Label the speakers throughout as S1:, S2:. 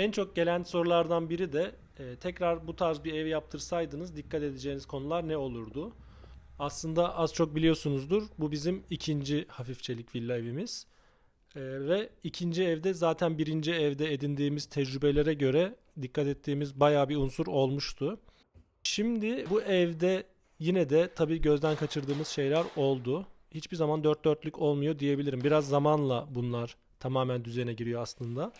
S1: En çok gelen sorulardan biri de e, tekrar bu tarz bir ev yaptırsaydınız dikkat edeceğiniz konular ne olurdu? Aslında az çok biliyorsunuzdur. Bu bizim ikinci hafif çelik villa evimiz. E, ve ikinci evde zaten birinci evde edindiğimiz tecrübelere göre dikkat ettiğimiz bayağı bir unsur olmuştu. Şimdi bu evde yine de tabii gözden kaçırdığımız şeyler oldu. Hiçbir zaman dört dörtlük olmuyor diyebilirim. Biraz zamanla bunlar tamamen düzene giriyor aslında.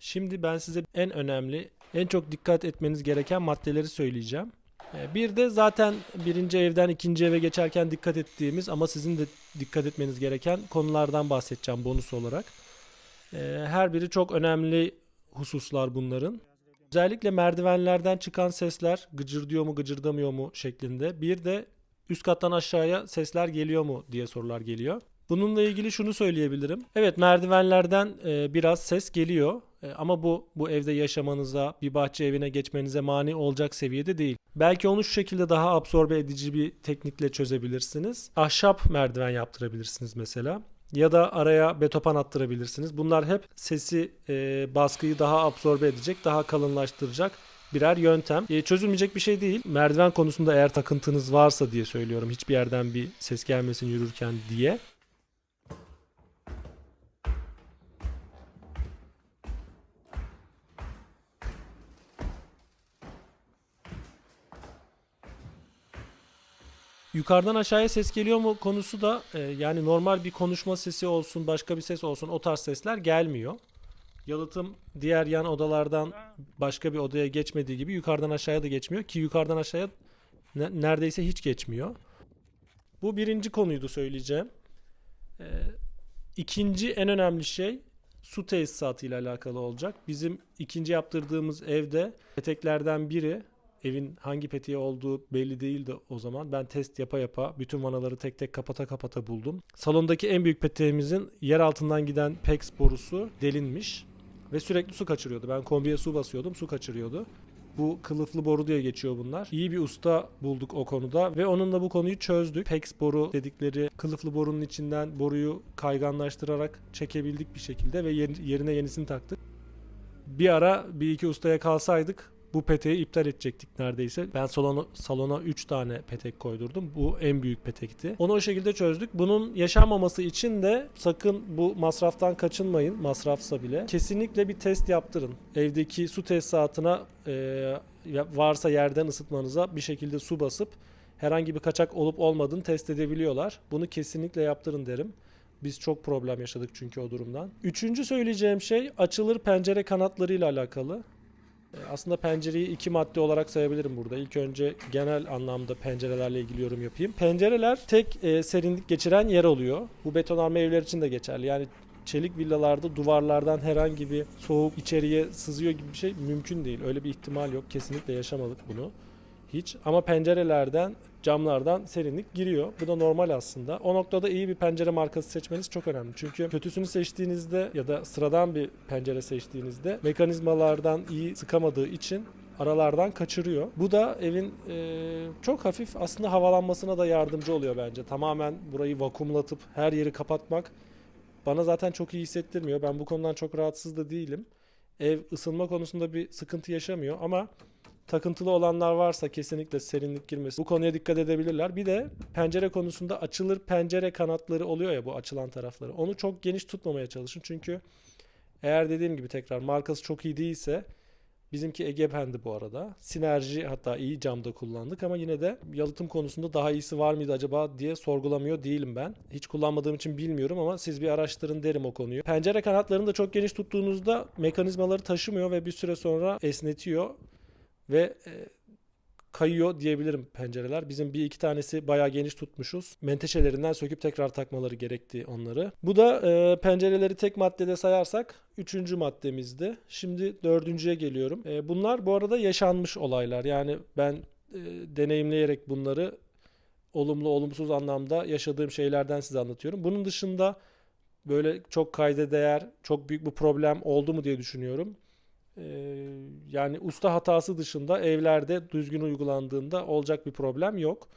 S1: Şimdi ben size en önemli, en çok dikkat etmeniz gereken maddeleri söyleyeceğim. Ee, Bir de zaten birinci evden ikinci eve geçerken dikkat ettiğimiz ama sizin de dikkat etmeniz gereken konulardan bahsedeceğim bonus olarak. Ee, Her biri çok önemli hususlar bunların. Özellikle merdivenlerden çıkan sesler gıcırdıyor mu gıcırdamıyor mu şeklinde. Bir de üst kattan aşağıya sesler geliyor mu diye sorular geliyor. Bununla ilgili şunu söyleyebilirim. Evet merdivenlerden e, biraz ses geliyor ama bu bu evde yaşamanıza, bir bahçe evine geçmenize mani olacak seviyede değil. Belki onu şu şekilde daha absorbe edici bir teknikle çözebilirsiniz. Ahşap merdiven yaptırabilirsiniz mesela. Ya da araya betopan attırabilirsiniz. Bunlar hep sesi, e, baskıyı daha absorbe edecek, daha kalınlaştıracak birer yöntem. E, çözülmeyecek bir şey değil. Merdiven konusunda eğer takıntınız varsa diye söylüyorum. Hiçbir yerden bir ses gelmesin yürürken diye. Yukarıdan aşağıya ses geliyor mu konusu da e, yani normal bir konuşma sesi olsun, başka bir ses olsun o tarz sesler gelmiyor. Yalıtım diğer yan odalardan başka bir odaya geçmediği gibi yukarıdan aşağıya da geçmiyor ki yukarıdan aşağıya ne- neredeyse hiç geçmiyor. Bu birinci konuydu söyleyeceğim. Ee, ikinci en önemli şey su tesisatı ile alakalı olacak. Bizim ikinci yaptırdığımız evde peteklerden biri evin hangi peteği olduğu belli değildi o zaman. Ben test yapa yapa bütün vanaları tek tek kapata kapata buldum. Salondaki en büyük peteğimizin yer altından giden PEX borusu delinmiş ve sürekli su kaçırıyordu. Ben kombiye su basıyordum, su kaçırıyordu. Bu kılıflı boru diye geçiyor bunlar. İyi bir usta bulduk o konuda ve onunla bu konuyu çözdük. PEX boru dedikleri kılıflı borunun içinden boruyu kayganlaştırarak çekebildik bir şekilde ve yer- yerine yenisini taktık. Bir ara bir iki ustaya kalsaydık bu peteği iptal edecektik neredeyse. Ben salona, salona 3 tane petek koydurdum. Bu en büyük petekti. Onu o şekilde çözdük. Bunun yaşanmaması için de sakın bu masraftan kaçınmayın. Masrafsa bile. Kesinlikle bir test yaptırın. Evdeki su tesisatına e, varsa yerden ısıtmanıza bir şekilde su basıp herhangi bir kaçak olup olmadığını test edebiliyorlar. Bunu kesinlikle yaptırın derim. Biz çok problem yaşadık çünkü o durumdan. Üçüncü söyleyeceğim şey açılır pencere kanatlarıyla alakalı. E, Aslında pencereyi iki madde olarak sayabilirim burada. İlk önce genel anlamda pencerelerle ilgili yorum yapayım. Pencereler tek e, serinlik geçiren yer oluyor. Bu betonarme evler için de geçerli. Yani çelik villalarda duvarlardan herhangi bir soğuk içeriye sızıyor gibi bir şey mümkün değil. Öyle bir ihtimal yok. Kesinlikle yaşamadık bunu. Hiç. Ama pencerelerden, camlardan serinlik giriyor. Bu da normal aslında. O noktada iyi bir pencere markası seçmeniz çok önemli. Çünkü kötüsünü seçtiğinizde ya da sıradan bir pencere seçtiğinizde mekanizmalardan iyi sıkamadığı için aralardan kaçırıyor. Bu da evin e, çok hafif aslında havalanmasına da yardımcı oluyor bence. Tamamen burayı vakumlatıp her yeri kapatmak bana zaten çok iyi hissettirmiyor. Ben bu konudan çok rahatsız da değilim. Ev ısınma konusunda bir sıkıntı yaşamıyor ama takıntılı olanlar varsa kesinlikle serinlik girmesi. Bu konuya dikkat edebilirler. Bir de pencere konusunda açılır pencere kanatları oluyor ya bu açılan tarafları. Onu çok geniş tutmamaya çalışın. Çünkü eğer dediğim gibi tekrar markası çok iyi değilse bizimki Egeben'di bu arada. Sinerji hatta iyi camda kullandık ama yine de yalıtım konusunda daha iyisi var mıydı acaba diye sorgulamıyor değilim ben. Hiç kullanmadığım için bilmiyorum ama siz bir araştırın derim o konuyu. Pencere kanatlarını da çok geniş tuttuğunuzda mekanizmaları taşımıyor ve bir süre sonra esnetiyor ve e, kayıyor diyebilirim pencereler. Bizim bir iki tanesi bayağı geniş tutmuşuz. Menteşelerinden söküp tekrar takmaları gerekti onları. Bu da e, pencereleri tek maddede sayarsak üçüncü maddemizdi. Şimdi dördüncüye geliyorum. E, bunlar bu arada yaşanmış olaylar. Yani ben deneyimleyerek bunları olumlu olumsuz anlamda yaşadığım şeylerden size anlatıyorum. Bunun dışında böyle çok kayda değer, çok büyük bir problem oldu mu diye düşünüyorum. Ee, yani usta hatası dışında evlerde düzgün uygulandığında olacak bir problem yok.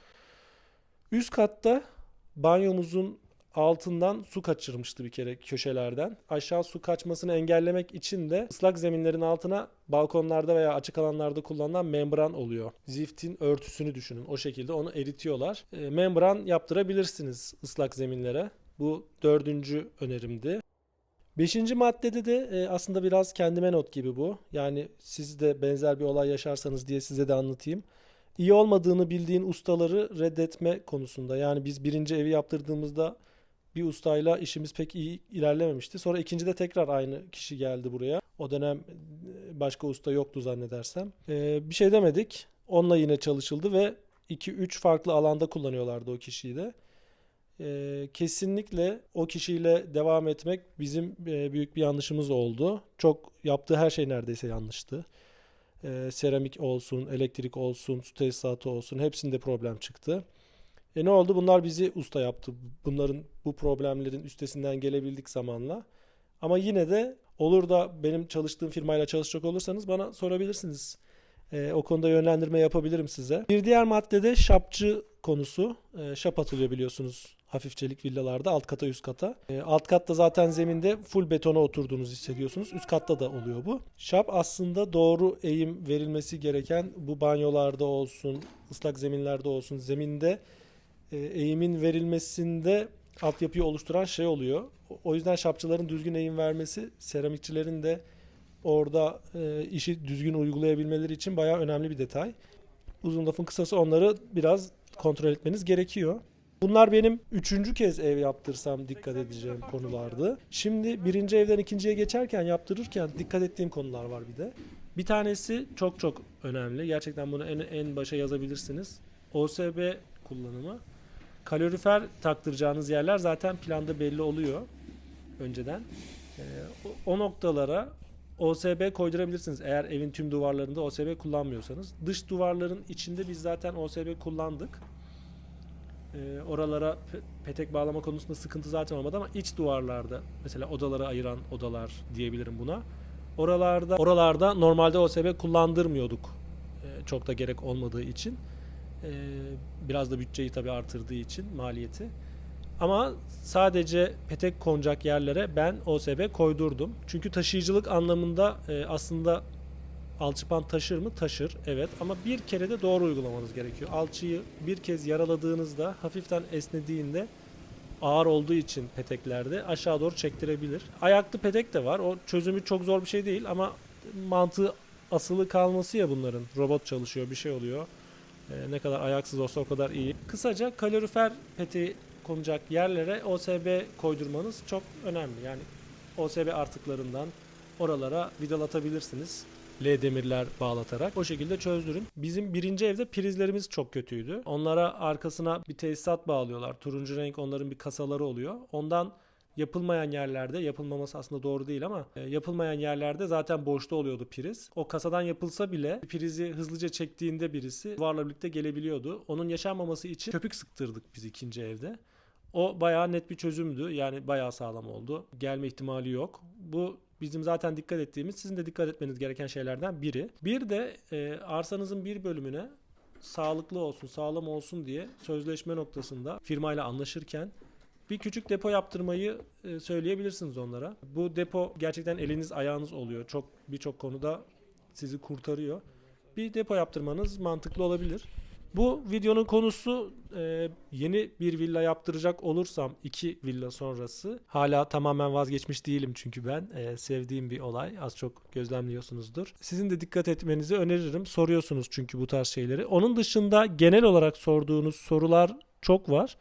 S1: Üst katta banyomuzun altından su kaçırmıştı bir kere köşelerden. Aşağı su kaçmasını engellemek için de ıslak zeminlerin altına balkonlarda veya açık alanlarda kullanılan membran oluyor. Ziftin örtüsünü düşünün. O şekilde onu eritiyorlar. E, membran yaptırabilirsiniz ıslak zeminlere. Bu dördüncü önerimdi. Beşinci maddede de e, aslında biraz kendime not gibi bu. Yani siz de benzer bir olay yaşarsanız diye size de anlatayım. İyi olmadığını bildiğin ustaları reddetme konusunda. Yani biz birinci evi yaptırdığımızda bir ustayla işimiz pek iyi ilerlememişti. Sonra ikincide tekrar aynı kişi geldi buraya. O dönem e, başka usta yoktu zannedersem. E, bir şey demedik. Onunla yine çalışıldı ve 2-3 farklı alanda kullanıyorlardı o kişiyi de. E, kesinlikle o kişiyle devam etmek bizim e, büyük bir yanlışımız oldu. Çok yaptığı her şey neredeyse yanlıştı. E, seramik olsun, elektrik olsun, su tesisatı olsun hepsinde problem çıktı. E ne oldu? Bunlar bizi usta yaptı. Bunların bu problemlerin üstesinden gelebildik zamanla. Ama yine de olur da benim çalıştığım firmayla çalışacak olursanız bana sorabilirsiniz. E, o konuda yönlendirme yapabilirim size. Bir diğer maddede şapçı konusu. E, şap atılıyor biliyorsunuz hafifçelik villalarda alt kata üst kata. E, alt katta zaten zeminde full betona oturduğunuzu hissediyorsunuz. Üst katta da oluyor bu. Şap aslında doğru eğim verilmesi gereken bu banyolarda olsun, ıslak zeminlerde olsun, zeminde e, eğimin verilmesinde altyapıyı oluşturan şey oluyor. O yüzden şapçıların düzgün eğim vermesi, seramikçilerin de orada e, işi düzgün uygulayabilmeleri için bayağı önemli bir detay. Uzun lafın kısası onları biraz kontrol etmeniz gerekiyor. Bunlar benim üçüncü kez ev yaptırsam dikkat edeceğim konulardı. Şimdi birinci evden ikinciye geçerken yaptırırken dikkat ettiğim konular var bir de. Bir tanesi çok çok önemli. Gerçekten bunu en, en başa yazabilirsiniz. OSB kullanımı. Kalorifer taktıracağınız yerler zaten planda belli oluyor önceden. Ee, o, o noktalara OSB koydurabilirsiniz eğer evin tüm duvarlarında OSB kullanmıyorsanız. Dış duvarların içinde biz zaten OSB kullandık. Ee, oralara pe- petek bağlama konusunda sıkıntı zaten olmadı ama iç duvarlarda mesela odaları ayıran odalar diyebilirim buna. Oralarda oralarda normalde OSB kullandırmıyorduk. Ee, çok da gerek olmadığı için. Ee, biraz da bütçeyi tabii artırdığı için maliyeti. Ama sadece petek konacak yerlere ben OSB koydurdum. Çünkü taşıyıcılık anlamında e, aslında alçıpan taşır mı? Taşır. Evet. Ama bir kere de doğru uygulamanız gerekiyor. Alçıyı bir kez yaraladığınızda hafiften esnediğinde ağır olduğu için peteklerde aşağı doğru çektirebilir. Ayaklı petek de var. O çözümü çok zor bir şey değil ama mantığı asılı kalması ya bunların. Robot çalışıyor, bir şey oluyor. Ee, ne kadar ayaksız olsa o kadar iyi. Kısaca kalorifer peteği konacak yerlere OSB koydurmanız çok önemli. Yani OSB artıklarından oralara vidalatabilirsiniz. L demirler bağlatarak o şekilde çözdürün. Bizim birinci evde prizlerimiz çok kötüydü. Onlara arkasına bir tesisat bağlıyorlar. Turuncu renk onların bir kasaları oluyor. Ondan yapılmayan yerlerde yapılmaması aslında doğru değil ama e, yapılmayan yerlerde zaten boşta oluyordu priz. O kasadan yapılsa bile prizi hızlıca çektiğinde birisi duvarla birlikte gelebiliyordu. Onun yaşanmaması için köpük sıktırdık biz ikinci evde. O bayağı net bir çözümdü. Yani bayağı sağlam oldu. Gelme ihtimali yok. Bu bizim zaten dikkat ettiğimiz, sizin de dikkat etmeniz gereken şeylerden biri. Bir de e, arsanızın bir bölümüne sağlıklı olsun, sağlam olsun diye sözleşme noktasında firmayla anlaşırken bir küçük depo yaptırmayı e, söyleyebilirsiniz onlara. Bu depo gerçekten eliniz ayağınız oluyor. Çok birçok konuda sizi kurtarıyor. Bir depo yaptırmanız mantıklı olabilir. Bu videonun konusu e, yeni bir villa yaptıracak olursam iki villa sonrası hala tamamen vazgeçmiş değilim çünkü ben e, sevdiğim bir olay az çok gözlemliyorsunuzdur. Sizin de dikkat etmenizi öneririm. Soruyorsunuz çünkü bu tarz şeyleri. Onun dışında genel olarak sorduğunuz sorular çok var.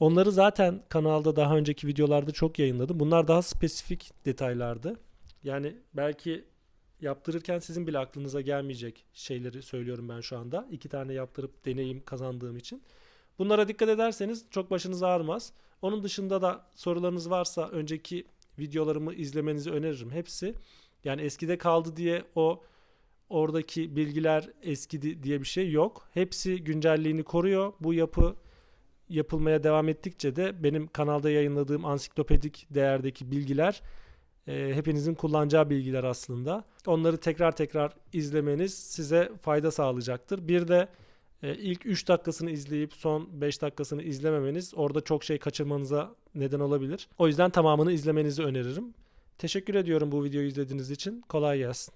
S1: Onları zaten kanalda daha önceki videolarda çok yayınladım. Bunlar daha spesifik detaylardı. Yani belki yaptırırken sizin bile aklınıza gelmeyecek şeyleri söylüyorum ben şu anda. İki tane yaptırıp deneyim kazandığım için. Bunlara dikkat ederseniz çok başınız ağrımaz. Onun dışında da sorularınız varsa önceki videolarımı izlemenizi öneririm. Hepsi yani eskide kaldı diye o oradaki bilgiler eskidi diye bir şey yok. Hepsi güncelliğini koruyor. Bu yapı yapılmaya devam ettikçe de benim kanalda yayınladığım ansiklopedik değerdeki bilgiler e, hepinizin kullanacağı bilgiler aslında. Onları tekrar tekrar izlemeniz size fayda sağlayacaktır. Bir de E, ilk 3 dakikasını izleyip son 5 dakikasını izlememeniz orada çok şey kaçırmanıza neden olabilir. O yüzden tamamını izlemenizi öneririm. Teşekkür ediyorum bu videoyu izlediğiniz için. Kolay gelsin.